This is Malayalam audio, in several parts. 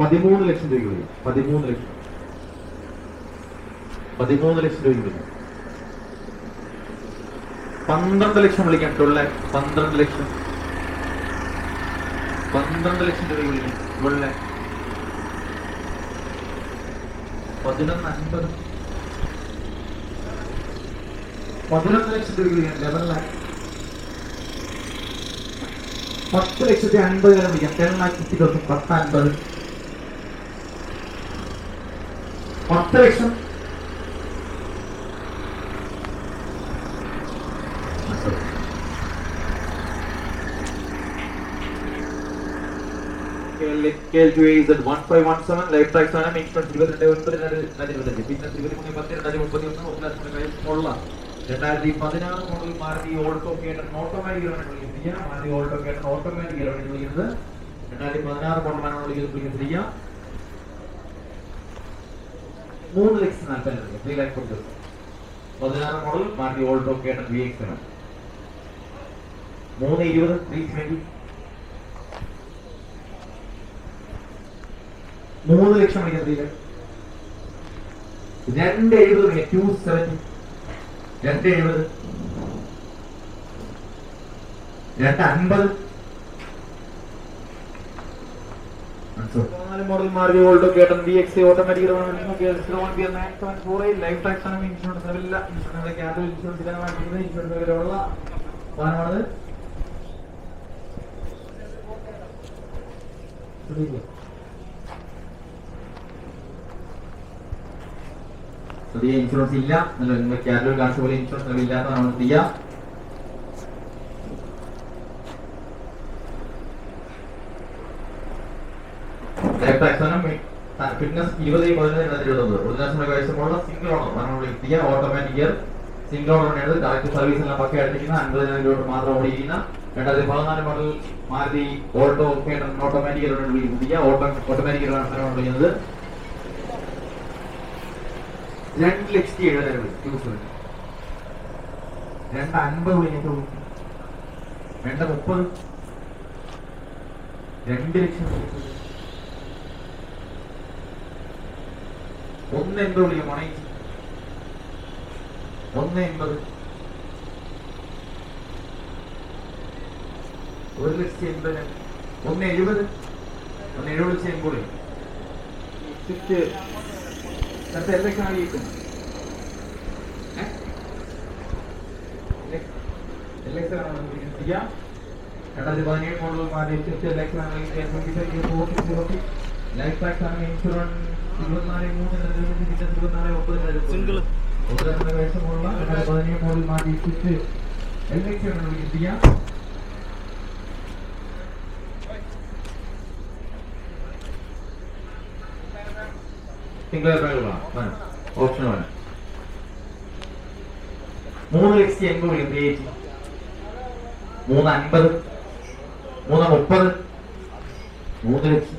പതിമൂന്ന് ലക്ഷം രൂപ വരും. പതിമൂന്ന് ലക്ഷം. പതിമൂന്ന് ലക്ഷം രൂപ വരും. പന്ത്രണ്ട് ലക്ഷം വിളിക്കാം ടൊള്ള പന്ത്രണ്ട് ലക്ഷം. പന്ത്രണ്ട് ലക്ഷം രൂപ വിളിക്കാൻ ഉള്ള. പതിനൊന്ന് അൻപത്. പതിനൊന്ന് ലക്ഷം രൂപ വിളിക്കാം. ലെവൻ ലാക്ക്. പത്ത് ലക്ഷത്തി അൻപതിനായിരം വിളിക്കാം. Ten lakh fifty thousand. പത്ത് അൻപത് പത്ത് ലക്ഷം ലൈഫ് ടാക്സ് ആണ് ഇൻഷുറൻസ് ഇരുപത്തിരണ്ട് ഒൻപത് രണ്ടായിരത്തി ഇരുപത്തഞ്ച് പിന്നെ ഇരുപത്തിമൂന്ന് പത്ത് രണ്ടായിരത്തി മുപ്പത്തി ഒന്ന് ഒരു ലക്ഷം കയ്യിലുള്ള രണ്ടായിരത്തി പതിനാറ് മോഡൽ മാരുതി ഓൾട്ടോ കേട്ടൻ ഓട്ടോമാറ്റിക് വിളിക്കുന്നത്. മാരുതി ഓൾട്ടോ കേട്ടൻ ഓട്ടോമാറ്റിക് വിളിക്കുന്നത്. രണ്ടായിരത്തി പതിനാറ് മോഡലാണ് വിളിക്കുന്നത്. ചെയ്യാം. മൂന്ന് ലക്ഷത്തി നാൽപ്പതിനായിരം ത്രീ ലാക്ക് കൊടുത്തു പതിനാറ് മോഡൽ മാറ്റി ഓൾട്ടോ കേട്ട വി എക്സ് ആണ് മൂന്ന് ഇരുപത് ത്രീ ട്വന്റി മൂന്ന് ലക്ഷം മണിക്കത്തില്ല രണ്ട് എഴുപത് ടു സെവന്റി രണ്ട് എഴുപത്. രണ്ട് അൻപത് നാല് മോഡൽ ലൈഫ് ഇൻഷുറൻസ് ഇല്ല ഇൻഷുറൻസ് ഇൻഷുറൻസ് ഇൻഷുറൻസ് വരെയുള്ള വാഹനമാണ് പുതിയ ഇൻഷുറൻസ് ഇല്ല. നിങ്ങൾ ക്യാപിറ്റൽ കാണിച്ച പോലെ ഇൻഷുറൻസ് ഇല്ലാത്ത നമ്മൾ ചെയ്യാം ഫിറ്റ്നസ് ഇരുപത് പതിനൊന്ന് ഇരുപത്തൊമ്പത്. ലക്ഷം വയസ്സുള്ള സിംഗിൾ ഓണർ നമ്മൾ automatic single owner correct service എല്ലാം പക്കെ അടിക്കുന്ന അൻപതിനായിരം രൂപ മാത്രം ഓടിയിരിക്കുന്ന രണ്ടായിരത്തി പതിനാല് model Maruti auto automatic automatic ആണ് വിളിക്കുന്നത് രണ്ട് ലക്ഷത്തി എഴുപതിനായിരം രണ്ട് അൻപത് രണ്ട് മുപ്പത്. രണ്ട് ലക്ഷം ഒന്ന് എൺപത് വിളിക്കും മണി ഒന്ന് എൺപത് ഒരു ലക്ഷത്തി എൺപത്. ഒന്ന് എഴുപത്. ഒന്ന് എഴുപത് ലക്ഷത്തി എൺപത്. സ്വിഫ്റ്റ് അടുത്ത എല്ലാം ആയിരിക്കും രണ്ടായിരത്തി പതിനേഴ് മോഡൽ മാറി ലൈഫ് ടാക്സ് ഇൻഷുറൻസ് ഇരുപത്തിനാല് മൂന്ന് ഇരുപത്തിനാല് ഒമ്പത് പതിനേഴ് സിംഗിൾ ബാഗുകളാണ് ഓപ്ഷനാണ് ലക്ഷത്തി എൺപത് വിളിക്കും മൂന്ന് അൻപത് മൂന്ന് മുപ്പത് മൂന്ന് ലക്ഷം.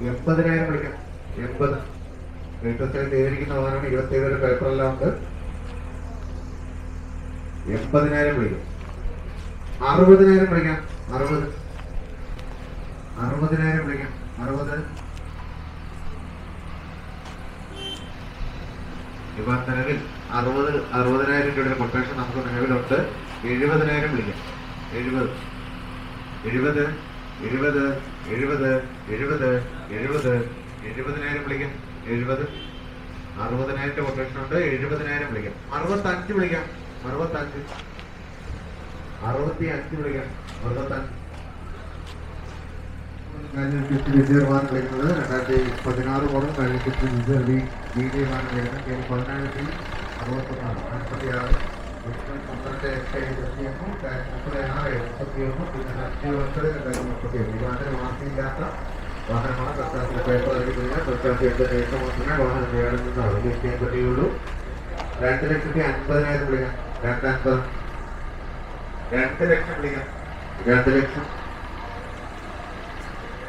എൺപതിനായിരം വിളിക്കാം. എൺപത്. റേറ്റ് ചെയ്തിരിക്കുന്ന വാഹനമാണ് ഇരുപത്തി ഏഴ് പേപ്പറെല്ലാം ഉണ്ട്. എൺപതിനായിരം വിളിക്കും. അറുപതിനായിരം വിളിക്കാം. അറുപത്. അറുപതിനായിരം വിളിക്കാം. അറുപത്. ഇപ്പൊ നിലവിൽ അറുപത് അറുപതിനായിരം രൂപയുടെ കൊട്ടേഷൻ നമുക്ക് നിലവിലുണ്ട്. എഴുപതിനായിരം വിളിക്കാം. എഴുപത്. എഴുപത്. എഴുപത്. എഴുപത്. എഴുപത്. എഴുപത് എഴുപതിനായിരം വിളിക്കാം. എഴുപത് അറുപതിനായിരത്തെ കൊട്ടേഷൻ ഉണ്ട്. എഴുപതിനായിരം വിളിക്കാം. അറുപത്തഞ്ച് വിളിക്കാം. അറുപത്തഞ്ച്. അറുപത്തി അഞ്ച് വിളിക്കാം അറുപത്തഞ്ച് വിജയമാണ് വാഹനമാണ് സർക്കാരിന്റെ പേപ്പർ സർക്കാർ എടുത്ത ശേഷം മാത്രമേ വാഹനം വേണം നിന്ന് അറിയിക്കാൻ പറ്റുകയുള്ളൂ രണ്ട് ലക്ഷത്തി അൻപതിനായിരം വിളിക്കാം രണ്ട് അൻപത് രണ്ട് ലക്ഷം വിളിക്കാം രണ്ട് ലക്ഷം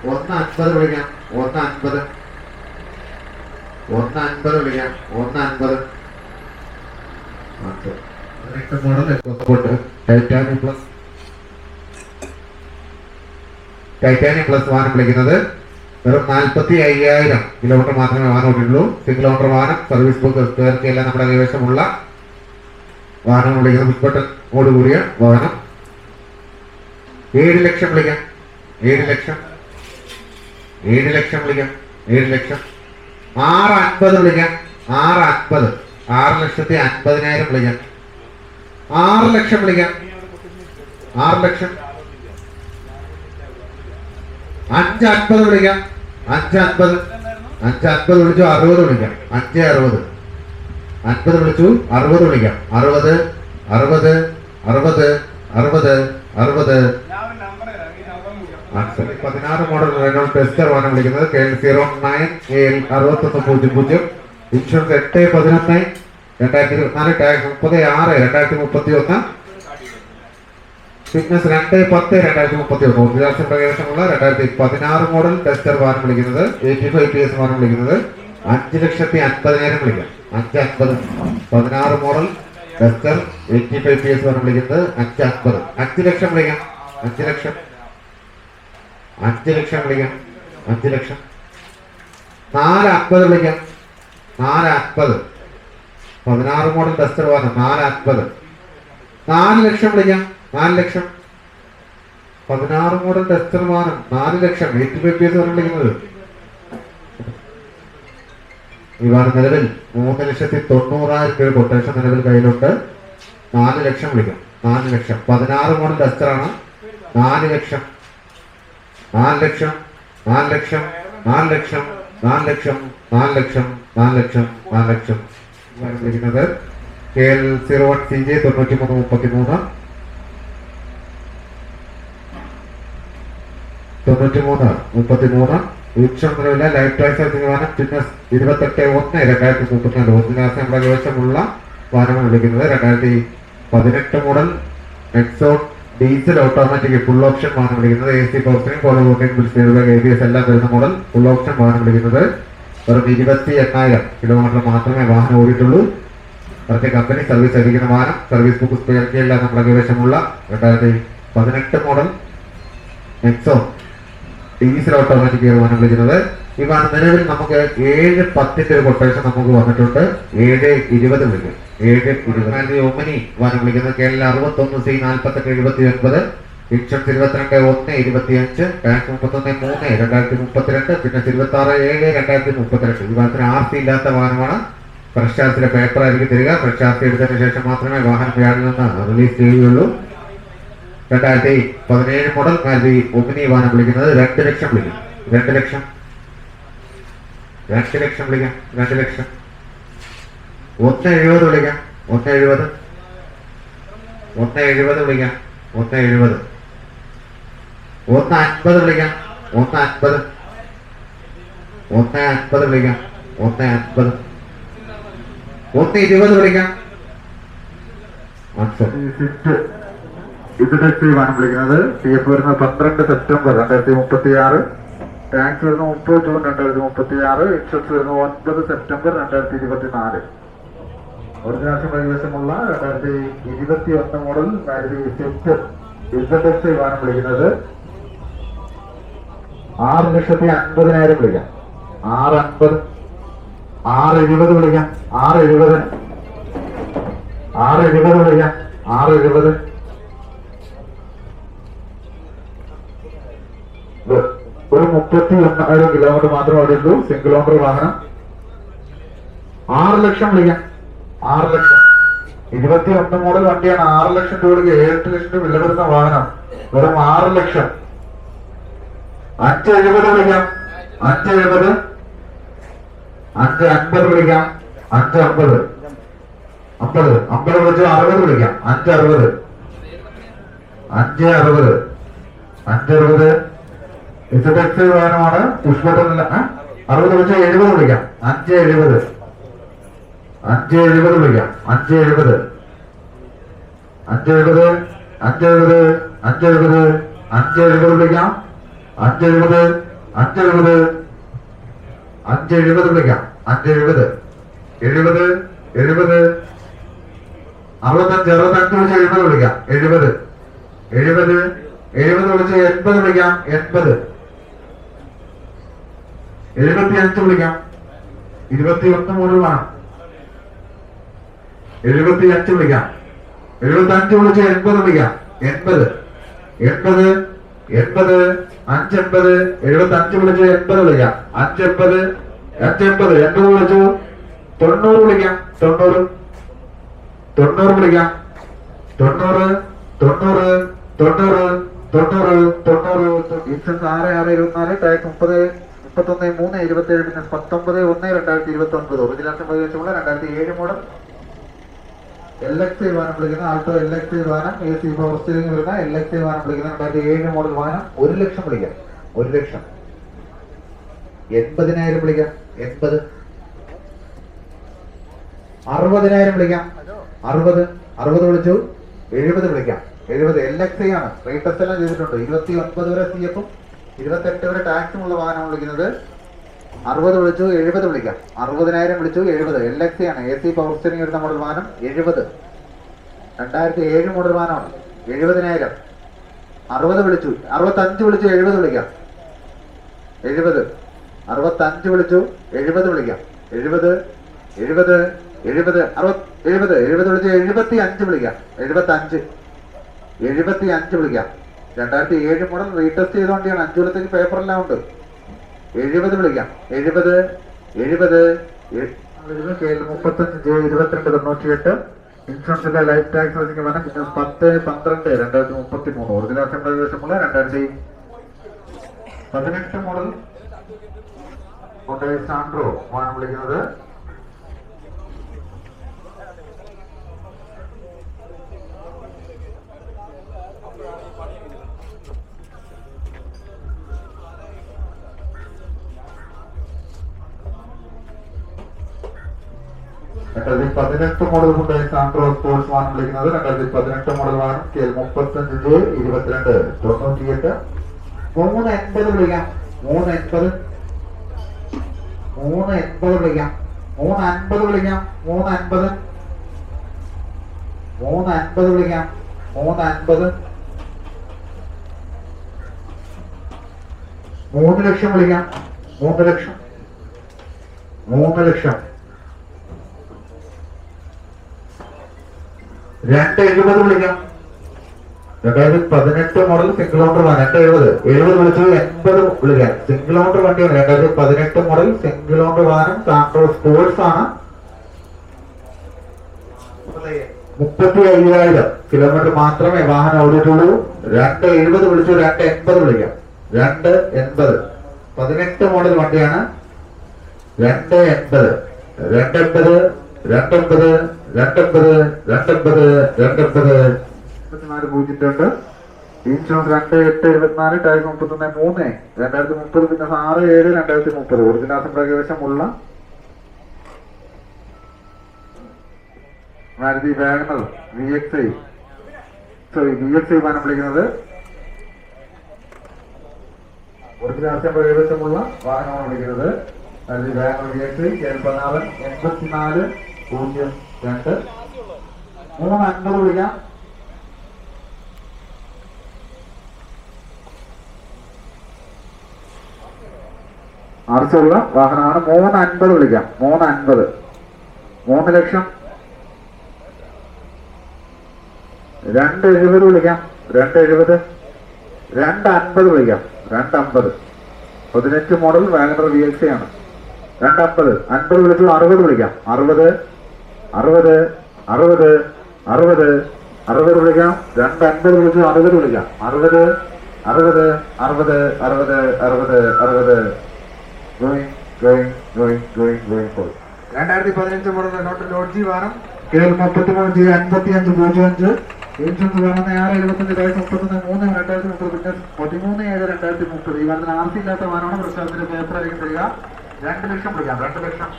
ഒന്ന് അൻപത് വിളിക്കാം ഒന്ന് അൻപത് ഒന്ന് അൻപത് വിളിക്കാം ഒന്ന് അൻപത് പതിനെട്ട് മോഡൽ കൊണ്ട് ടൈറ്റാനിയം പ്ലസ് ടൈറ്റാനിയം പ്ലസ് വാഹനം വിളിക്കുന്നത്. വെറും നാൽപ്പത്തി അയ്യായിരം കിലോമീറ്റർ മാത്രമേ വാഹനം ഓടിയുള്ളൂ സിംഗിൾ ഓണർ വാഹനം സർവീസ് ബുക്ക് തീർച്ചയായും നമ്മുടെ കൈവശമുള്ള വാഹനം വിളിക്കുന്ന ബുക്ക്ബട്ടനോട് കൂടിയ വാഹനം. ഏഴ് ലക്ഷം വിളിക്കാം. ഏഴ് ലക്ഷം. ഏഴ് ലക്ഷം വിളിക്കാം. ഏഴ് ലക്ഷം. ആറ് അൻപത് വിളിക്കാം. ആറ് അൻപത്. ആറ് ലക്ഷത്തി അൻപതിനായിരം വിളിക്കാം. ആറ് ലക്ഷം വിളിക്കാം. ആറ് ലക്ഷം. അഞ്ച് അൻപത് വിളിക്കാം. അഞ്ച് അൻപത് അഞ്ച് അൻപത് വിളിച്ചു അറുപത് വിളിക്കാം. അഞ്ച് അറുപത്. അൻപത് വിളിച്ചു അറുപത് വിളിക്കാം. അറുപത് അറുപത് അറുപത് അറുപത് അറുപത്. പതിനാറ് മോഡൽ റെനോൾഡ് ടെസ്റ്റർ ആണ് വിളിക്കുന്നത്. K zero nine A L അറുപത്തൊന്ന് പൂജ്യം പൂജ്യം. ഇൻഷുറൻസ് എട്ട് പതിനൊന്ന് രണ്ടായിരത്തി ഇരുപത്തിനാല് ടാക്സ് മുപ്പത് ആറ് രണ്ടായിരത്തി മുപ്പത്തി ഒന്ന് ഫിറ്റ്നസ് രണ്ട് പത്ത് രണ്ടായിരത്തി മുപ്പത്തി ഒന്ന് ഊർജാസം പ്രവേശമുള്ള രണ്ടായിരത്തി പതിനാറ് മോഡൽ ടെസ്റ്റർ വാഹനം വിളിക്കുന്നത്. എയ്റ്റി ഫൈവ് പി എസ് വാഹനം വിളിക്കുന്നത്. അഞ്ച് ലക്ഷത്തി അൻപതിനായിരം വിളിക്കാം. അഞ്ച് അൻപത്. പതിനാറ് model Duster eighty five P S വാഹനം വിളിക്കുന്നത്. അഞ്ച് അൻപത്. അഞ്ച് ലക്ഷം വിളിക്കാം. അഞ്ച് ലക്ഷം. അഞ്ച് ലക്ഷം വിളിക്കാം. അഞ്ച് ലക്ഷം. നാല് അൻപത് വിളിക്കാം. നാല് അൻപത്. പതിനാറ് മോഡൽ ടെസ്റ്റർ വാഹനം നാല് അൻപത്. നാല് ലക്ഷം വിളിക്കാം. നാല് ലക്ഷം പതിനാറ് മോഡൽ ടെസ്റ്റർ വാഹനം നാല് ലക്ഷം എയ്റ്റ് ഫൈവ് പി എസ് ഈ വാഹനം നിലവിൽ മൂന്ന് ലക്ഷത്തി തൊണ്ണൂറായിരം രൂപ കൊട്ടേഷൻ നിലവിൽ കയ്യിലുണ്ട് നാല് ലക്ഷം വിളിക്കും നാല് ലക്ഷം പതിനാറ് മോഡൽ ടെസ്റ്റർ ആണ് നാല് ലക്ഷം നാല് ലക്ഷം നാല് ലക്ഷം നാല് ലക്ഷം നാല് ലക്ഷം നാല് ലക്ഷം നാല് ലക്ഷം നാല് ലക്ഷം വിളിക്കുന്നത് K L zero one C J തൊണ്ണൂറ്റി മൂന്ന് മുപ്പത്തി മൂന്ന് തൊണ്ണൂറ്റി മുപ്പത്തിമൂന്ന് നിലവിലെ ലൈഫ് ടാക്സ് തീരുമാനം പിന്നെ ഇരുപത്തെട്ട് ഒന്ന് രണ്ടായിരത്തി മുപ്പത്തിനാല്. ഒന്നിനാസം നമ്മുടെ കൈവശമുള്ള വാഹനങ്ങൾ വിളിക്കുന്നത്. രണ്ടായിരത്തി പതിനെട്ട് model Nexon diesel automatic full option വാഹനം വിളിക്കുന്നത്. എ സി പവറിംഗ് കോളർ വോട്ടിംഗ് ബിൽസ് എ ബി എസ് എല്ലാം വരുന്ന മോഡൽ ഫുൾ ഓപ്ഷൻ വാഹനം വിളിക്കുന്നത്. വെറും ഇരുപത്തി എണ്ണായിരം കിലോമീറ്റർ മാത്രമേ വാഹനം ഓടിയിട്ടുള്ളൂ. പ്രത്യേക കമ്പനി സർവീസ് ലഭിക്കുന്ന വാഹനം സർവീസ് ബുക്ക് സ്പെയർക്കെല്ലാം നമ്മുടെ കൈവശമുള്ള രണ്ടായിരത്തി പതിനെട്ട് മോഡൽ എക്സോ ഡീസൽ ഓട്ടോമാറ്റിക് വാഹനം വിളിക്കുന്നത് വാഹനം നിലവിൽ നമുക്ക് ഏഴ് പത്തിന്റെ ഒരു കൊട്ടേഷൻ നമുക്ക് വന്നിട്ടുണ്ട് ഏഴ് ഇരുപത് വിളിക്കും ഏഴ് ഇരുപത് ഒമനി വാഹനം വിളിക്കുന്നത് കേരള അറുപത്തൊന്ന് സി നാൽപ്പത്തെട്ട് എഴുപത്തി ഒൻപത് ഇൻഷുറൻസ് ഇരുപത്തിരണ്ട് ഒന്ന് ഇരുപത്തിയഞ്ച് ടാക്സ് മുപ്പത്തൊന്ന് മൂന്ന് രണ്ടായിരത്തി മുപ്പത്തിരണ്ട് പിന്നെ ഇരുപത്തി ആറ് ഏഴ് രണ്ടായിരത്തി മുപ്പത്തിരണ്ട് ഈ വാഹനത്തിന് ആർ സി ഇല്ലാത്ത വാഹനമാണ്. പ്രശാസിലെ പേപ്പർ ആയിരിക്കും തരിക. പ്രശാസ്തി എടുത്തതിന് ശേഷം മാത്രമേ വാഹനം വ്യാഴിൽ നിന്ന് റിലീസ് ചെയ്യുകയുള്ളൂ. രണ്ടായിരത്തി പതിനേഴ് മുതൽ മാരുതി ഒമിനി വാഹനം വിളിക്കുന്നത് രണ്ട് ലക്ഷം വിളിക്കും രണ്ട് ലക്ഷം. രണ്ട് ലക്ഷം വിളിക്കാം. രണ്ട് ലക്ഷം. ഒന്ന് എഴുപത് വിളിക്കാം. ഒന്ന് എഴുപത്. ഒന്ന് എഴുപത് വിളിക്കാം. ഒന്ന് എഴുപത്. ഒന്ന് അൻപത് വിളിക്കാം. ഒന്ന് അൻപത്. ഒന്ന് അൻപത് വിളിക്കാം. ഒന്ന് അൻപത്. ഒന്ന് ഇരുപത് വിളിക്കാം. ഇൻഡസ്ട്രി വാഹനം വിളിക്കുന്നത്. പി എഫ് വരുന്നത് പന്ത്രണ്ട് സെപ്റ്റംബർ രണ്ടായിരത്തി മുപ്പത്തി ആറ് ടാക്സ് വരുന്നത് മുപ്പത് ജൂൺ രണ്ടായിരത്തി മുപ്പത്തി ആറ് ഇൻഷുറൻസ് വരുന്നത് ഒൻപത് സെപ്റ്റംബർ രണ്ടായിരത്തി ഇരുപത്തി നാല് ഒറിജിനാഷൻ കൈവശമുള്ള രണ്ടായിരത്തി ഇരുപത്തി ഒന്ന് മോഡൽ സ്വിഫ്റ്റ് ഇസഡെക്സ് വാഹനം വിളിക്കുന്നത്. ആറ് ലക്ഷത്തി അൻപതിനായിരം വിളിക്കാം. ആറ് അൻപത് ആറ് എഴുപത് വിളിക്കാം. ആറ് എഴുപത് ആറ് എഴുപത് വിളിക്കാം. ആറ് എഴുപത് ഒരു മുപ്പത്തി ഒന്നായിരം കിലോമീറ്റർ മാത്രമേ ഓടിയുള്ളൂ സിംഗിൾ ഓണർ വാഹനം ആറ് ലക്ഷം വിളിക്കാം. ആറ് ലക്ഷം. ഇരുപത്തി ഒന്ന് മോഡൽ വണ്ടിയാണ്. ആറ് ലക്ഷം രൂപയ്ക്ക് ഏഴെട്ട് ലക്ഷം രൂപ വരുന്ന വാഹനം. വെറും ആറ് ലക്ഷം. അഞ്ച് എഴുപത് വിളിക്കാം. അഞ്ച് എഴുപത്. അഞ്ച് അൻപത് വിളിക്കാം. അഞ്ച് അമ്പത് അമ്പത്. അമ്പത് വിളിച്ച് അറുപത് വിളിക്കാം. അഞ്ച് അറുപത്. അഞ്ച് അറുപത്. അഞ്ച് അറുപത്. വാഹനമാണ് പുഷ്പട്ടല്ല അറുപത് വെച്ച എഴുപത് വിളിക്കാം. അഞ്ച് എഴുപത്. അഞ്ച് എഴുപത് വിളിക്കാം. അഞ്ച് എഴുപത്. അഞ്ച് എഴുപത് അഞ്ച് എഴുപത് അഞ്ച് എഴുപത് അഞ്ച് എഴുപത് വിളിക്കാം. അഞ്ച് എഴുപത് അഞ്ച് എഴുപത് അഞ്ച് എഴുപത് വിളിക്കാം. അഞ്ച് എഴുപത്. എഴുപത് എഴുപത്. അറുപത്തഞ്ച് അറുപത്തഞ്ച് വിളിച്ച് എഴുപത് വിളിക്കാം. എഴുപത്. എഴുപത് എഴുപത് വിളിച്ച് എൺപത് വിളിക്കാം. എൺപത്. എഴുപത്തി അഞ്ച് വിളിക്കാം ഇരുപത്തി ഒന്ന് മുതൽ വേണം എഴുപത്തി അഞ്ച് വിളിക്കാം എഴുപത്തി അഞ്ച് വിളിച്ച് എൺപത് വിളിക്കാം എൺപത് എൺപത് എൺപത് അഞ്ചെൺപത് എഴുപത്തി അഞ്ച് വിളിച്ച് എൺപത് വിളിക്കാം അഞ്ചെൺപത് അഞ്ചെൺപത് എൺപത് വിളിച്ചു തൊണ്ണൂറ് വിളിക്കാം തൊണ്ണൂറ് തൊണ്ണൂറ് വിളിക്കാം തൊണ്ണൂറ് തൊണ്ണൂറ് തൊണ്ണൂറ് തൊണ്ണൂറ് തൊണ്ണൂറ് ഇരുപത്തി ആറ് ആറ് ഇരുപത്തിനാല് ടാക്സ് മുപ്പത് മുപ്പത്തൊന്ന് മൂന്ന് ഇരുപത്തി ഏഴ് പിന്നെ പത്തൊമ്പത് ഒന്ന് രണ്ടായിരത്തി ഇരുപത്തി ഒൻപത് ഒറിജിനൽ ഉപയോഗിച്ചുള്ള രണ്ടായിരത്തി ഏഴ് മോഡൽ എൽ എക്സ് വിമാനം വിളിക്കുന്ന ആൾട്ടോ എൽ എക്സ് വിമാനം എ സി പവർ സ്റ്റിയറിംഗ് വരുന്ന എൽ എക്സ് വിമാനം വിളിക്കുന്ന രണ്ടായിരത്തി ഏഴ് മോഡൽ വാഹനം. ഒരു ലക്ഷം വിളിക്കാം. ഒരു ലക്ഷം. എൺപതിനായിരം വിളിക്കാം. എൺപത്. അറുപതിനായിരം വിളിക്കാം. അറുപത്. അറുപത് വിളിച്ചു. എഴുപത് വിളിക്കാം. എഴുപത്. എൽ എക്സ് ആണ്. റേറ്റ് എല്ലാം ചെയ്തിട്ടുണ്ട്. ഇരുപത്തി ഒൻപത് വരെ സി എഫും ഇരുപത്തെട്ട് വരെ ടാക്സ് ഉള്ള വാഹനം വിളിക്കുന്നത് അറുപത് വിളിച്ചു എഴുപത് വിളിക്കാം. അറുപതിനായിരം വിളിച്ചു എഴുപത്. എൽ എക്സ് ആണ്. എ സി പവർ സ്റ്റിയറിംഗ് വരുന്ന മോഡൽ വാഹനം എഴുപത്. രണ്ടായിരത്തി ഏഴ് മോഡൽ വാഹനമാണ്. എഴുപതിനായിരം. അറുപത് വിളിച്ചു. അറുപത്തഞ്ച് വിളിച്ചു എഴുപത് വിളിക്കാം. എഴുപത്. അറുപത്തഞ്ച് വിളിച്ചു എഴുപത് വിളിക്കാം. എഴുപത് എഴുപത് എഴുപത്. അറുപത് എഴുപത്. എഴുപത് വിളിച്ചു എഴുപത്തി അഞ്ച് വിളിക്കാം. എഴുപത്തി അഞ്ച് എഴുപത്തി അഞ്ച് വിളിക്കാം. രണ്ടായിരത്തി ഏഴ് മോഡൽ റീടെസ്റ്റ് ചെയ്ത വണ്ടിയാണ്. അഞ്ചു കൊല്ലത്തേക്ക് പേപ്പറെല്ലാം ഉണ്ട്. എഴുപത് വിളിക്കാം. എഴുപത് എഴുപത് മുപ്പത്തഞ്ച് ഇരുപത്തിരണ്ട് തൊണ്ണൂറ്റി എട്ട് ഇൻഷുറൻസിന്റെ ലൈഫ് ടാക്സ് വെച്ചിട്ട് വേണം പിന്നെ പത്ത് പന്ത്രണ്ട് രണ്ടായിരത്തി മുപ്പത്തി മൂന്ന് ഒറിജിനൽ അസംബ്ലി ദിവസമുള്ള രണ്ടായിരത്തി പതിനെട്ട് മോഡൽ. സാൻഡ്രോ ആണ് വിളിക്കുന്നത് രണ്ടായിരത്തി പതിനെട്ട് മോഡൽ ഹുണ്ടായി സാൻട്രോ സ്പോർട്സ് വാഹനം വിളിക്കുന്നത് രണ്ടായിരത്തി പതിനെട്ട് മോഡൽ വാഹനം കെ മുപ്പത്തഞ്ച് ജെ ഇരുപത്തിരണ്ട്. തൊണ്ണൂറ്റിയെട്ട്. മൂന്ന് എൺപത് വിളിക്കാം. മൂന്ന് എൺപത് മൂന്ന് എൺപത് വിളിക്കാം. മൂന്ന് അൻപത് വിളിക്കാം. മൂന്ന് അൻപത് മൂന്ന് അൻപത് വിളിക്കാം. മൂന്ന് അൻപത് മൂന്ന് ലക്ഷം വിളിക്കാം. മൂന്ന് ലക്ഷം. മൂന്ന് ലക്ഷം. രണ്ട് എഴുപത് വിളിക്കാം. രണ്ടായിരത്തി പതിനെട്ട് മോഡൽ സിംഗിൾ ഓണർ രണ്ട് എഴുപത്. എഴുപത് വിളിച്ചത് എൺപത് വിളിക്കാം. സിംഗിൾ ഓണർ വണ്ടിയാണ്. രണ്ടായിരത്തി പതിനെട്ട് മോഡൽ സിംഗിൾ ഓണർ വാഹനം. സാൻഡ്രോ സ്പോർട്സ് ആണ്. മുപ്പത്തി അയ്യായിരം കിലോമീറ്റർ മാത്രമേ വാഹനം ഓടിയിട്ടുള്ളൂ. രണ്ട് എഴുപത് വിളിച്ചു. രണ്ട് എൺപത് വിളിക്കാം. രണ്ട് എൺപത്. പതിനെട്ട് മോഡൽ വണ്ടിയാണ്. രണ്ട് എൺപത്. രണ്ടെൺപത് രണ്ടൊമ്പത് രണ്ടൊമ്പത് രണ്ടൊമ്പത് രണ്ടൊമ്പത് ഇരുപത്തിനാല് പൂജ്യം രണ്ട് ഇൻഷുറൻസ് രണ്ട് എട്ട് എഴുപത്തിനാല് ടൈം മുപ്പത്തൊന്ന് മൂന്ന്. രണ്ടായിരത്തി മുപ്പത് പിന്നെ ആറ് ഏഴ് രണ്ടായിരത്തി മുപ്പത്. ഒറിജിനാസം പ്രകേശമുള്ള Maruti WagonR V X I sorry V X I വാഹനം വിളിക്കുന്നത്. ഒറിജിനാസം പ്രകേശമുള്ള വാഹനമാണ് വിളിക്കുന്നത്. Maruti WagonR V X I എൺപത്തിനാല് എൺപത്തിനാല് പൂജ്യം. രണ്ട്. മൂന്ന് അൻപത് വിളിക്കാം. ആർച്ചുള്ള വാഹനമാണ്. മൂന്ന് അൻപത് വിളിക്കാം. മൂന്ന് അൻപത്. മൂന്ന് ലക്ഷം. രണ്ട് എഴുപത് വിളിക്കാം. രണ്ട് എഴുപത്. രണ്ട് അൻപത് വിളിക്കാം. രണ്ട് അമ്പത് പതിനെട്ട് model WagonR V L C ആണ്. രണ്ട് അമ്പത് അൻപത് വിളിച്ചു അറുപത് വിളിക്കാം. അറുപത്. അറുപത് അറുപത് അറുപത് അറുപത് വിളിക്കാം. രണ്ട് അൻപത് വിളിച്ചു അറുപത് വിളിക്കാം. അറുപത് അറുപത് അറുപത് അറുപത് അറുപത് അറുപത്. Going going going going going for രണ്ടായിരത്തി പതിനഞ്ച് മുതൽ നോട്ട് ലോഡ്ജി വേണം കെ എൽ മുപ്പത്തിമൂന്ന് ജി അൻപത്തി അഞ്ച് പൂജ്യം അഞ്ച്. ഇൻഷുറൻസ് വേണമെന്ന് ആറ് എഴുപത്തഞ്ച് രണ്ടായിരത്തി മുപ്പത്തൊന്ന് മൂന്ന് രണ്ടായിരത്തി മുപ്പത് പിന്നെ പതിമൂന്ന് ഏഴ് രണ്ടായിരത്തി മുപ്പത്. ഈ വാഹനത്തിന് ആർത്തില്ലാത്ത ഇല്ലാത്ത പ്രശ്നത്തിന്റെ പേപ്പർ ആയിരിക്കും തരിക രണ്ട് ലക്ഷം വിളിക്കാം. രണ്ട് ലക്ഷം.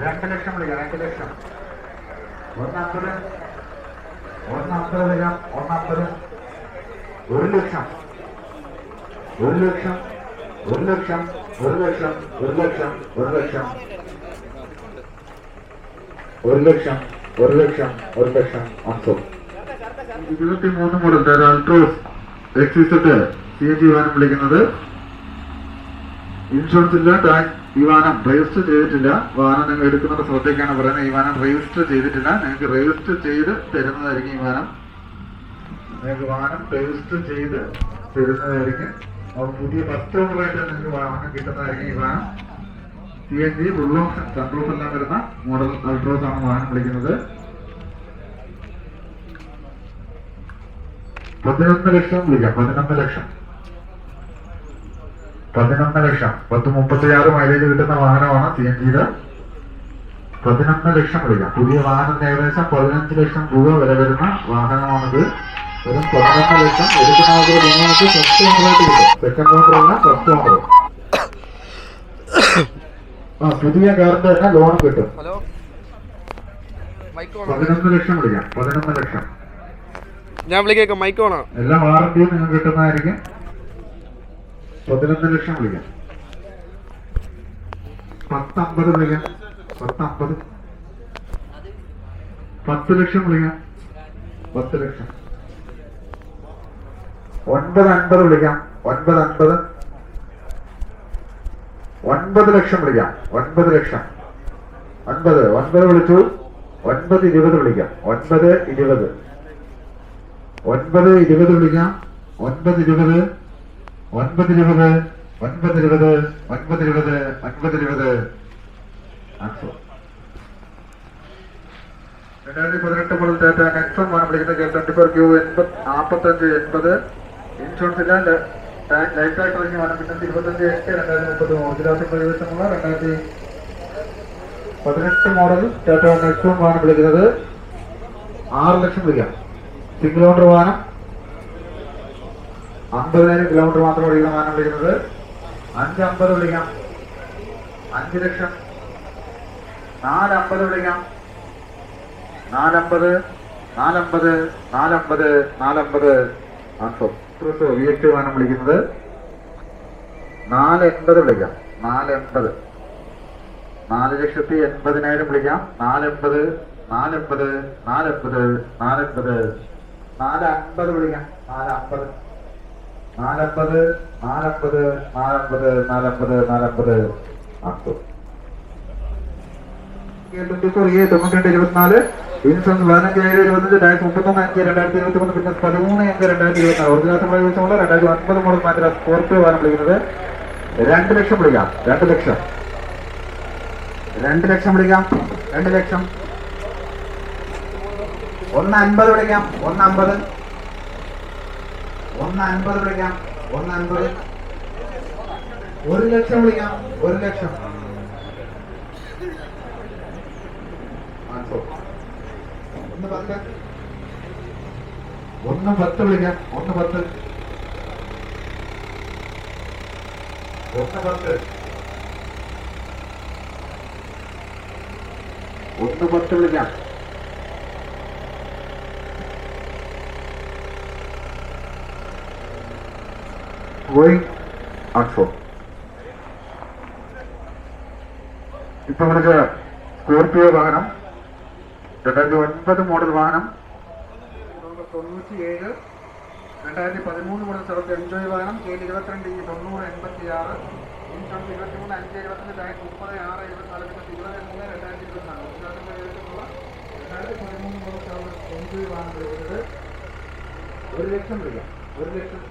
രണ്ട് ലക്ഷം വിളിക്കാം രണ്ട് ലക്ഷം. ഒന്നമ്പത് ഒന്നമ്പത് വിളിക്കാം ഒന്നമ്പത് ഒരു ലക്ഷം. ഒരു ലക്ഷം ഒരു ലക്ഷം ഒരു ലക്ഷം ഒരു ലക്ഷം ഒരു ലക്ഷം. ഒരു ലക്ഷം ഒരു ലക്ഷം ഒരു ലക്ഷം. അംശം ഇരുപത്തി മൂന്ന് മുതൽ അൾട്രോസ് എക്സിസിട്ട് സി ജി വിളിക്കുന്നത് ഇൻഷുറൻസ് ഇല്ല ടാക്സ് ഈ വാഹനം രജിസ്റ്റർ ചെയ്തിട്ടില്ല. വാഹനം നിങ്ങൾ എടുക്കുന്നത് ശ്രദ്ധയ്ക്കാണ് പറയുന്നത്. ഈ വാഹനം രജിസ്റ്റർ ചെയ്തിട്ടില്ല. നിങ്ങൾക്ക് രജിസ്റ്റർ ചെയ്ത് തരുന്നതായിരിക്കും ഈ വാഹനം. നിങ്ങൾക്ക് വാഹനം രജിസ്റ്റർ ചെയ്ത് തരുന്നതായിരിക്കും. അപ്പോൾ പുതിയ ഓണറായിട്ട് നിങ്ങൾക്ക് വാഹനം കിട്ടുന്നതായിരിക്കും ഈ വാഹനം. C N G option sunroof എല്ലാം വരുന്ന മോഡൽ അൾട്രോസ് ആണ് വാഹനം വിളിക്കുന്നത്. പതിനൊന്ന് ലക്ഷം വിളിക്കാം. പതിനൊന്ന് ലക്ഷം. പതിനൊന്ന് ലക്ഷം. പത്ത് മുപ്പത്തിയാറ് മൈലേജ് കിട്ടുന്ന വാഹനമാണ് സി എൻ ജിയിൽ പതിനൊന്ന് ലക്ഷം വിളിക്കാം പുതിയ വാഹനത്തിന് ഏകദേശം പതിനഞ്ച് ലക്ഷം രൂപ വില വരുന്ന വാഹനമാണിത്. വെറും പതിനൊന്ന് ലക്ഷം നിങ്ങൾക്ക് ഫസ്റ്റ് ഓണറായിട്ട് കിട്ടും സെക്കൻഡ് ഓണർ അല്ല ഫസ്റ്റ് ഓണർ ആ പുതിയ കാറിന്റെ തന്നെ ലോൺ കിട്ടും. പതിനൊന്ന് ലക്ഷം വിളിക്കാം. പതിനൊന്ന് ലക്ഷം. ഞാൻ വിളിക്കേക്കാം എല്ലാ വാറന്റിയും നിങ്ങൾ കിട്ടുന്നതായിരിക്കും. പതിനൊന്ന് ലക്ഷം വിളിക്കാം. പത്തമ്പത് വിളിക്കാം. പത്തമ്പത്. പത്ത് ലക്ഷം വിളിക്കാം. പത്ത് ലക്ഷം. ഒൻപത് അൻപത് വിളിക്കാം. ഒൻപത് അൻപത്. ഒൻപത് ലക്ഷം വിളിക്കാം. ഒൻപത് ലക്ഷം. ഒൻപത്. ഒൻപത് വിളിച്ചു. ഒൻപത് ഇരുപത് വിളിക്കാം. ഒൻപത് ഇരുപത്. ഒൻപത് ഇരുപത് വിളിക്കാം. ഒൻപത് ഇരുപത്. ഒൻപത് ഇരുപത് ഒൻപത് ഇരുപത് ഒൻപത് ഇരുപത് ഒൻപത് ഇരുപത്. രണ്ടായിരത്തി പതിനെട്ട് മുതൽ ടാറ്റ നെക്സൺ വാഹനം വിളിക്കുന്ന കെ ട്വന്റി ഫോർ ക്യൂ എൺപത് നാൽപ്പത്തഞ്ച് എൺപത്. ഇൻഷുറൻസ് ഇല്ല ലൈഫ് പിന്നെ ഇരുപത്തഞ്ച് എട്ട് രണ്ടായിരത്തി കൈവശമുള്ള രണ്ടായിരത്തി പതിനെട്ട് മോഡൽ ടാറ്റ നെക്സൺ വാഹനം വിളിക്കുന്നത് ആറ് ലക്ഷം വിളിക്കാം സിംഗിൾ ഓണർ വാഹനം അമ്പതിനായിരം കിലോമീറ്റർ മാത്രം ഓടിക്കുന്ന വാഹനം വിളിക്കുന്നത് അഞ്ച് അമ്പത് വിളിക്കാം. അഞ്ച് ലക്ഷം. നാലമ്പത് വിളിക്കാം. നാലമ്പത് നാലമ്പത് നാലമ്പത് നാലമ്പത്. വി എച്ച് വാഹനം വിളിക്കുന്നത്. നാല് എൺപത് വിളിക്കാം. നാല് എൺപത് നാല് ലക്ഷത്തി എൺപതിനായിരം വിളിക്കാം. നാലെൺപത് നാലെൺപത് നാലെൺപത് നാലെൺപത് നാല് അമ്പത് വിളിക്കാം. നാല് അമ്പത് നാലമ്പത് നാലമ്പത് നാലമ്പത് നാലമ്പത് നാലമ്പത്. അമ്പത്. തൊണ്ണൂറ്റി ഇരുപത്തിനാല്. ഇൻഷുറൻസ് പതിനഞ്ച് ഏഴ് ഇരുപത്തഞ്ച് രണ്ടായിരത്തി മുപ്പത്തൊന്ന് അഞ്ച് രണ്ടായിരത്തി ഇരുപത്തി മൂന്ന് പിന്നെ പതിമൂന്ന് അഞ്ച് രണ്ടായിരത്തി ഇരുപത്തിനാല്. ഒറിജിനൽ പ്രവേശമുള്ള രണ്ടായിരത്തി ഒൻപത് മോഡൽ സ്കോർപ്പിയോ ആണ് വിളിക്കുന്നത്. രണ്ട് ലക്ഷം വിളിക്കാം. രണ്ട് ലക്ഷം. രണ്ട് ലക്ഷം വിളിക്കാം. രണ്ട് ലക്ഷം. ഒന്ന് അൻപത് വിളിക്കാം. ഒന്ന് അമ്പത് ഒന്ന് അൻപത് വിളിക്കാം. ഒന്ന് അൻപത് ഒരു ലക്ഷം വിളിക്കാം. ഒരു ലക്ഷം. ഒന്ന് പത്ത്. ഒന്ന് പത്ത് വിളിക്കാം. ഒന്ന് പത്ത്. ഒന്ന് പത്ത്. ഒന്ന് പത്ത് വിളിക്കാം. Going Axel. ഇപ്പൊ നമുക്ക് സ്കോർപിയോ വാഹനം രണ്ടായിരത്തി ഒൻപത് മോഡൽ വാഹനം തൊണ്ണൂറ്റി ഏഴ് രണ്ടായിരത്തി പതിമൂന്ന് സ്ഥലത്ത് എൻജോയ് വാഹനം കെ ഇരുപത്തിരണ്ട് ഇ തൊണ്ണൂറ് എൺപത്തി ആറ് ഇൻഷുറൻസ് ഇരുപത്തി മൂന്ന് അഞ്ച് എഴുപത്തഞ്ച് രണ്ടായിരത്തി മുപ്പത് ആറ് ഇരുപത്തിനാല് ഇരുപത്തി ഇരുപത് മൂന്ന് രണ്ടായിരത്തി എഴുപത്തിനുള്ള രണ്ടായിരത്തി പതിമൂന്ന് സ്ഥലത്ത് എൻജോയ് വാഹനം വരുന്നത് ഒരു ലക്ഷം രൂപ. ഒരു ലക്ഷം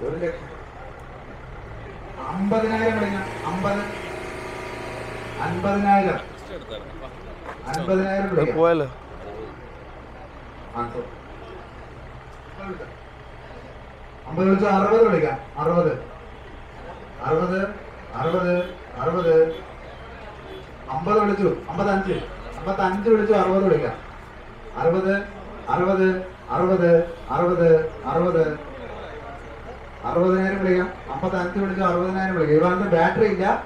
ഒരു ലക്ഷം അമ്പതിനായിരം കഴിഞ്ഞ അമ്പത് അൻപതിനായിരം അൻപതിനായിരം പോയാലോ. അമ്പത് വിളിച്ച അറുപത് വിളിക്കാം അറുപത് അറുപത് അറുപത് അറുപത് അമ്പത് വിളിച്ചു അമ്പത്തഞ്ച് അമ്പത്തഞ്ച് വിളിച്ചു അറുപത് വിളിക്കാം അറുപത് അറുപത് അറുപത് അറുപത് അറുപത്. അറുപതിനായിരം വിളിക്കാം. അമ്പത്തഞ്ച് വിളിച്ചു അറുപതിനായിരം വിളിക്കാം. ഇവിടെ ബാറ്ററി ഇല്ല.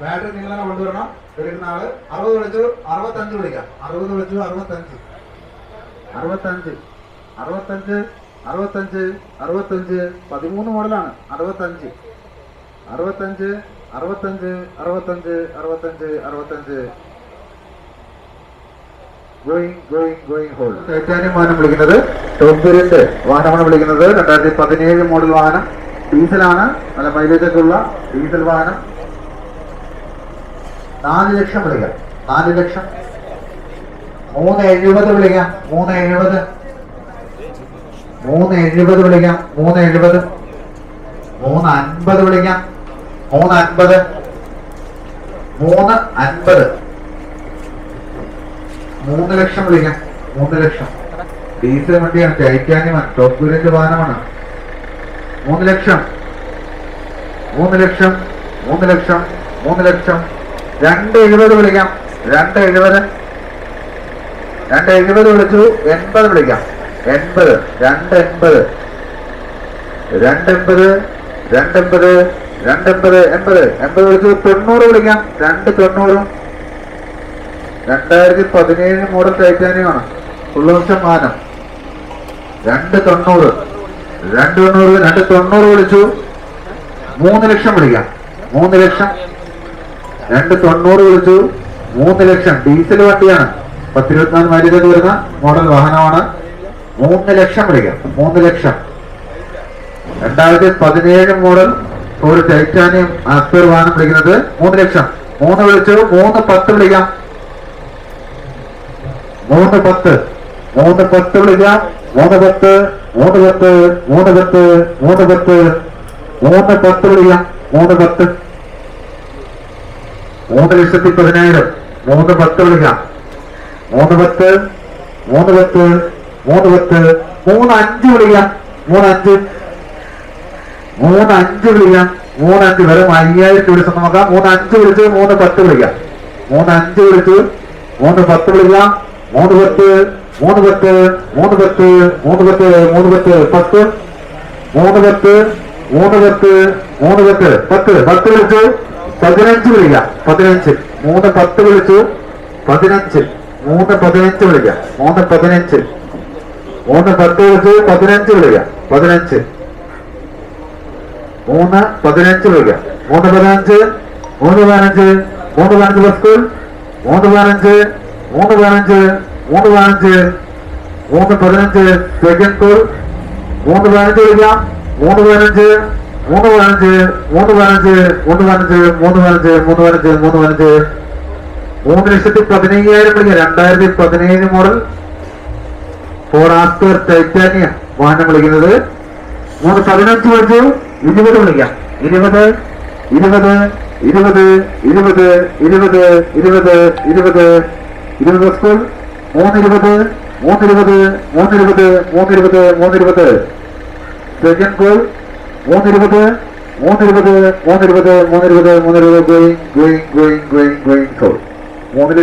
ബാറ്ററി നിങ്ങൾ തന്നെ കൊണ്ടുവരണം. എടുക്കുന്ന ആൾ അറുപത് വിളിച്ചു അറുപത്തഞ്ച് വിളിക്കാം. അറുപത് വിളിച്ചു അറുപത്തഞ്ച്. അറുപത്തഞ്ച്. അറുപത്തഞ്ച് അറുപത്തഞ്ച് അറുപത്തഞ്ച്. പതിമൂന്ന് മോഡലാണ്. അറുപത്തഞ്ച് അറുപത്തഞ്ച് അറുപത്തഞ്ച് അറുപത്തഞ്ച് അറുപത്തഞ്ച് അറുപത്തഞ്ച് ഗോയിങ് ഗോയിങ് ഗോയിങ് ഹോൾ വാഹനം വിളിക്കുന്നത് ടോപ്പ് വേരിയന്റ് വാഹനമാണ് വിളിക്കുന്നത്. രണ്ടായിരത്തി പതിനേഴ് മോഡൽ വാഹനം. ഡീസലാണ്. നല്ല മൈലേജ് ഒക്കെ ഉള്ള ഡീസൽ വാഹനം. നാല് ലക്ഷം വിളിക്കാം. നാല് ലക്ഷം. മൂന്ന് എഴുപത് വിളിക്കാം. മൂന്ന് എഴുപത്. മൂന്ന് എഴുപത് വിളിക്കാം. മൂന്ന് എഴുപത്. മൂന്ന് അൻപത് വിളിക്കാം. മൂന്ന് അൻപത്. മൂന്ന് അൻപത്. മൂന്ന് ലക്ഷം വിളിക്കാം. മൂന്ന് ലക്ഷം. ഡീസൽ വണ്ടിയാണ്. ടൈറ്റാനിയമാണ് ടോപ്പ് വേരിയന്റ് വാഹനമാണ്. മൂന്ന് ലക്ഷം. മൂന്ന് ലക്ഷം. മൂന്ന് ലക്ഷം. മൂന്ന് ലക്ഷം. രണ്ട് എഴുപത് വിളിക്കാം. രണ്ട് എഴുപത്. രണ്ട് എഴുപത് വിളിച്ചു. എൺപത് വിളിക്കാം. എൺപത്. രണ്ട് എൺപത്. രണ്ടെൺപത് രണ്ടെൺപത് രണ്ടെൺപത് എൺപത്. എൺപത് വിളിച്ചു. തൊണ്ണൂറ് വിളിക്കാം. രണ്ട് തൊണ്ണൂറും. രണ്ടായിരത്തി പതിനേഴ് മോഡൽ ടൈറ്റാനിയമാണ് ഫുള്ളോപ്ഷൻ മാനം. രണ്ട് തൊണ്ണൂറ്. രണ്ട് തൊണ്ണൂറ് രണ്ട് തൊണ്ണൂറ് വിളിച്ചു. മൂന്ന് ലക്ഷം വിളിക്കാം. മൂന്ന് ലക്ഷം. രണ്ട് തൊണ്ണൂറ് വിളിച്ചു. മൂന്ന് ലക്ഷം. ഡീസൽ വണ്ടിയാണ്. പത്തിരുപത്തിനാല് മൈലേജ് വരുന്ന മോഡൽ വാഹനമാണ്. മൂന്ന് ലക്ഷം വിളിക്കാം. മൂന്ന് ലക്ഷം. രണ്ടായിരത്തി പതിനേഴ് മോഡൽ ഒരു ടൈറ്റാനിയം ആസ്പെയർ വാഹനം വിളിക്കുന്നത് മൂന്ന് ലക്ഷം. മൂന്ന് വിളിച്ചു. മൂന്ന് പത്ത് വിളിക്കാം. മൂന്ന് പത്ത്. മൂന്ന് പത്ത് വിളിക്കാം മൂന്ന് പത്ത്. മൂന്ന് പത്ത്. മൂന്ന് പത്ത്. മൂന്ന് പത്ത്. മൂന്ന് പത്ത് വിളിക്കാം മൂന്ന് പത്ത്. മൂന്ന് ലക്ഷത്തി പതിനായിരം. മൂന്ന് പത്ത് വിളിക്കാം മൂന്ന് പത്ത്. മൂന്ന് പത്ത്. മൂന്ന് പത്ത്. മൂന്ന് അഞ്ച് വിളിക്കാം മൂന്ന് അഞ്ച്. മൂന്ന് അഞ്ച് വിളിക്കാം മൂന്ന് അഞ്ച്. വെറും അയ്യായിരത്തി വിളിച്ച് നോക്കാം. മൂന്ന് അഞ്ച് വിളിച്ച് മൂന്ന് പത്ത് വിളിക്കാം മൂന്ന് അഞ്ച് വിളിച്ച് മൂന്ന് പത്ത് വിളിക്കാം മൂന്ന് പത്ത് മൂന്ന് പത്ത് മൂന്ന് പത്ത് മൂന്ന് പത്ത് മൂന്ന് പത്ത് പത്ത്. മൂന്ന് പത്ത് മൂന്ന് പത്ത് മൂന്ന് പത്ത് പത്ത്. പത്ത് വിളിച്ചു. പതിനഞ്ച് വിളിക്കാം. പതിനഞ്ച്. മൂന്ന് പത്ത് വിളിച്ചു. പതിനഞ്ച്. മൂന്ന് പതിനഞ്ച് വിളിക്കാം. മൂന്ന് പതിനഞ്ച്. മൂന്ന് പത്ത് വിളിച്ചു. പതിനഞ്ച് വിളിക്കാം. പതിനഞ്ച്. മൂന്ന് പതിനഞ്ച് വിളിക്കാം. മൂന്ന് പതിനഞ്ച്. മൂന്ന് പതിനഞ്ച്. മൂന്ന് പതിനഞ്ച് പത്ത് മൂന്ന് പതിനഞ്ച്. മൂന്ന് പതിനഞ്ച് മൂന്ന് പതിനഞ്ച് മൂന്ന് പതിനഞ്ച് കോൾ മൂന്ന് പതിനഞ്ച് വിളിക്കാം മൂന്ന് പതിനഞ്ച് മൂന്ന് പതിനഞ്ച് മൂന്ന് പതിനഞ്ച് മൂന്ന് പതിനഞ്ച് മൂന്ന് പതിനഞ്ച് മൂന്ന് പതിനഞ്ച് മൂന്ന് പതിനഞ്ച്. മൂന്ന് ലക്ഷത്തി പതിനയ്യായിരം വിളിക്കാം. രണ്ടായിരത്തി പതിനേഴ് മോഡൽ ഫോർ ആസ്കർ ടൈറ്റാനിയ വാഹനം വിളിക്കുന്നത്. മൂന്ന് പതിനഞ്ച് വിളിച്ചു ഇരുപത് വിളിക്കാം. ഇരുപത് ഇരുപത് ഇരുപത് ഇരുപത് ഇരുപത് ഇരുപത് ഇരുപത് ഇരുപത് സ്കൂൾ മൂന്നിരുപത് മൂന്നിരുപത് മൂന്നിരുപത് മൂന്നിരുപത് മൂന്നിരുപത്. സെക്കൻഡ് ഗോൾ മൂന്നിരുപത് മൂന്നിരുപത് മൂന്നിരുപത് മൂന്നിരുപത് മൂന്നിരുപത്. Going going going going going goal മൂന്നിൽ